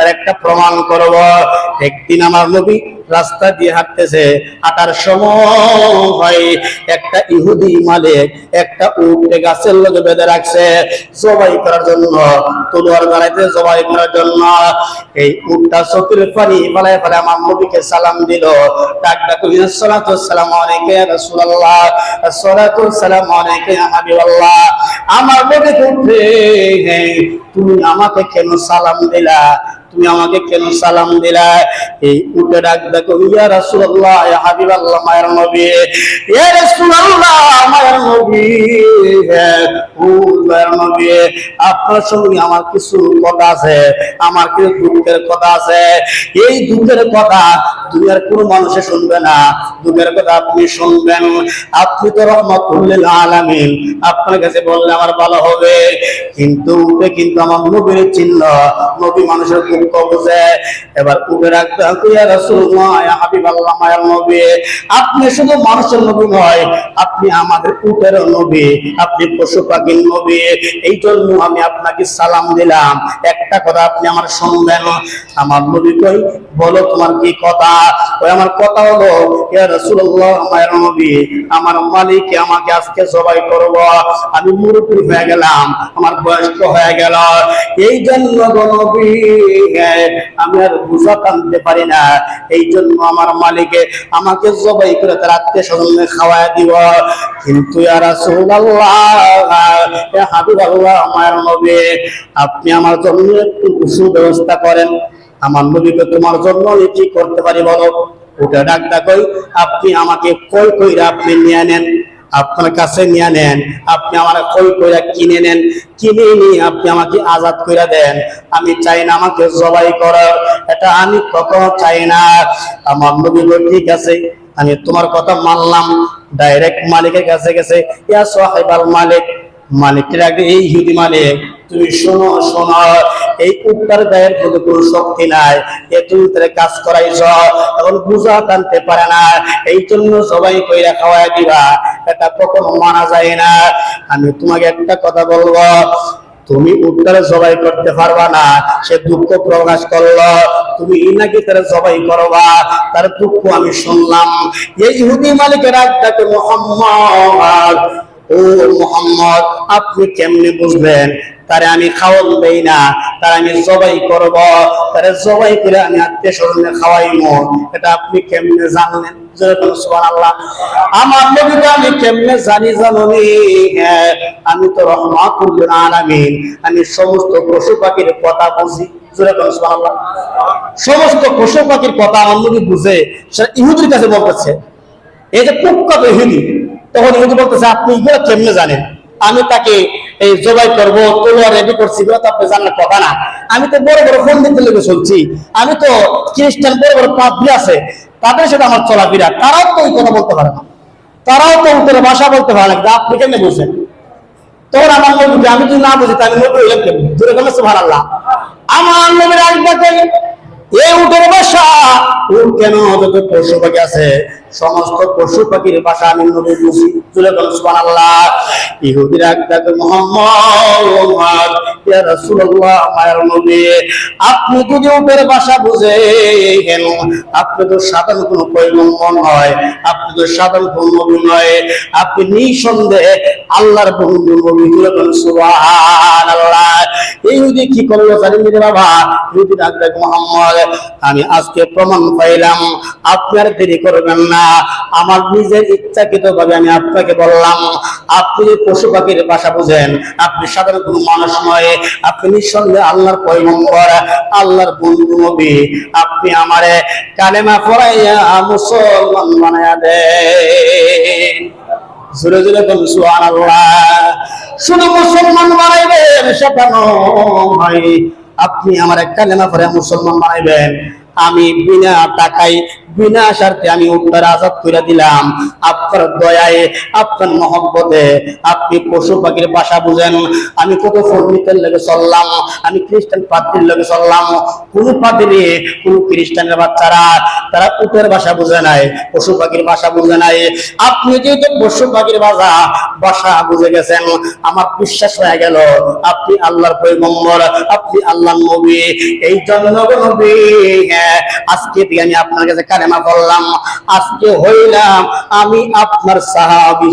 তার একটা প্রমাণ করব। একদিন আমার নবী রাস্তা দিয়ে হাঁটতেছে, হাঁটার সময় একটা ইহুদি মালিক একটা উঠে গাছের লোকে বেঁধে রাখছে। জবাই করার জন্য, তলোয়ার দাঁড়াইতে জবাই করার জন্য। এই উটটা চোখের পানি ফেলায় ফেলে আমার নবীকে সালাম দিল। ডাক ডাক সালাম আলাইকা রাসূলুল্লাহ, সালাতু সালাম আলাইকা হাবিবাল্লাহ। আমার নবী উঠে তুমি আমাকে কেন সালাম দিলা? তুমি আমাকে কেন সালাম দিলা? এই উঠে ডাক দেখো, ইয়া রাসূলুল্লাহ ইয়া হাবিবাল্লাহ, মায়ের নবী। ইয়া রাসূলুল্লাহ, মায়ের নবী ও মায়ের আপনার সঙ্গে আমার কিছু কথা আছে, আমার কিছু দুঃখের কথা আছে। এই দুঃখের কথা দুনিয়ার কোনো মানুষে শুনবে না। দুঃখের কথা আপনি শুনবেন। আপনি তো রহমতুল্লিল আলামিন। আপনার কাছে বললে আমার ভালো হবে। কিন্তু উঠে কিন্তু আমার নবীর চিহ্ন, নবী মানুষের দুঃখ বোঝে। এবার উঠে রাখতে আপনি শুধু মানুষের নবী নয়, আপনি আমাদের উটের নবী, আপনি পশু পাখির নবী। এই জন্য আমি আপনাকে সালাম দিলাম। একটা কথা আপনি আমার শুনবেন। আমার নবী কই, বলো তোমার কি কথা? ওই আমার কথা হলো, ইয়া রাসূলুল্লাহ মায়ের নবী, আমার মালিক আমাকে আজকে জবাই করব। আমি মুরব্বী হয়ে গেলাম, আমার বয়স্ক হয়ে গেল। এই জন্য নবী, আমি আর বুঝা টানতে পারি না। এই জন্য আমার মালিকে আমাকে জবাই করে তার আত্মীয় স্বজনে খাওয়াই দিব। কিন্তু ইয়া রাসূলুল্লাহ ইয়া হাবিবাল্লাহ মায়ের নবী, আপনি আমার জন্য একটু সুব্যবস্থা করেন। আমার নবীকে তোমার জন্য কি করতে পারি বলো? ওটা ডাক ডাকই, আপনি আমাকে কই কইরা আপনি নিয়ে নেন? আপনার কাছে নিয়ে নেন, আপনি আমার কই কইরা কিনে নেন? কিনে নিয়ে আপনি আমাকে আজাদ কইরা দেন। আমি চাই না আমাকে জবাই করার, এটা আমি কখনো চাই না। আমার নবী ঠিক আছে, আমি তোমার কথা মানলাম। ডাইরেক্ট মালিকের কাছে গেছে, ইয়া সাহেবাল মালিক মালিকের আগে এই হিদি মালিক তুমি শোনো শোনো, এই উত্তর গায়ের মধ্যে কোনো শক্তি নাই, এ তুমি তার কাজ করাইছ, এখন বুঝা টানতে পারে না, এই জন্য সবাই কইরা খাওয়াই দিবা, এটা কখনো মানা যায় না। আমি তোমাকে একটা কথা বলব, তুমি উত্তরে জবাই করতে পারবা না, সে দুঃখ প্রকাশ করল, তুমি ইনাকে তারা জবাই করবা, তার দুঃখ আমি শুনলাম। এই ইহুদি মালিকের ডাকে মোহাম্মদ ও মোহাম্মদ, আপনি কেমনে বুঝবেন? তারে আমি খাওয়ান দেই না, তার আমি জবাই করব, তারে জবাই করে আমি আত্মীয় স্বজনে খাওয়াইমো। এটা আপনি কেমনে জানলেন? নবীকে আমি হ্যাঁ আমি সমস্ত পশু পাখির কথা বুঝি। সমস্ত পশু পাখির কথা বুঝে, সেটা ইহুদির কাছে বলতেছে। এই যে কুখ্যাত ইহুদি তখন ইহুদি বলতেছে, আপনি এগুলো কেমনে জানেন? আমি তাকে, এই জবাই করব, তলোয়ার রেডি করছি, এগুলো তো আপনি জানার কথা না। আমি তো বড় বড় দিতে লেগে চলছি আমি তো খ্রিস্টান, বড় বড় পাবলি আছে, তাদের সাথে আমার চলাফেরা, তারাও তো ওই কথা বলতে পারে না। তারাও তো উত্তরে ভাষা বলতে পারে না আপনি কেমনে বুঝেন তখন আমার নবী, আমি যদি না বুঝি, তাহলে নবী হইলাম কেমন? জোরে কেমন সুবহানাল্লাহ। আমার নবীর আসবাকে কেন পশু পাখি আছে, সমস্ত পশু পাখির আমি বুঝি মুহাম্মদ আপনি যদি উটের বাসা বুঝেন, আপনি তো সাধারণ কোনো পয়গম্বর নয়, আপনি তো সাধারণ কোনো নবী নয়। আপনি নিঃসন্দেহে আল্লাহর বন্ধু নবী কেমন সুবহানাল্লাহ। এই ইহুদি কি করল জানেন বাবা? ইহুদি ডাক ডাক আমি আজকে প্রমাণ পাইলাম, আপনার দেরি করবেন না। আমার নিজের ইচ্ছাকৃত ভাবে আমি আপনাকে বললাম, আপনি যে পশু পাখির ভাষা বুঝেন, আপনি সাধারণ কোনো মানুষ নয়, আপনি নিঃসন্দেহে আল্লাহর পয়গম্বর, আল্লাহর বন্ধু নবী। আপনি আমারে কালেমা পড়াইয়া মুসলমান বলুন, সুবহানাল্লাহ। শুধু মুসলমান বানাইবেন, সেটা নয়। আপনি আমার একটা নেমা করে মুসলমান বানাইবেন। আমি বিনা টাকায় বিনা আমি উত্তর আজাদ করে দিলাম। আপনার দয়ায় আপনার মহব্বতে আপনি পশু পাখির বাসা বুঝেন। আমি কত ফর্মিতের লেগে চললাম আমি খ্রিস্টান পাত্রীর লেগে চললাম। কোন পাত্রী কোন খ্রিস্টানের বাচ্চারা তারা উটের ভাষা বুঝে নাই পশু পাখির ভাষা বুঝে নাই। আপনি যেহেতু পশু পাখির ভাষা ভাষা বুঝে গেছেন আমার বিশ্বাস হয়ে গেল আপনি আল্লাহর পয়গম্বর আপনি আল্লাহ নবী। এই জন্য নবী হ্যাঁ, আজকে আমি আপনার কাছে কালেমা বললাম আজকে হইলাম আমি আপনার সাহাবি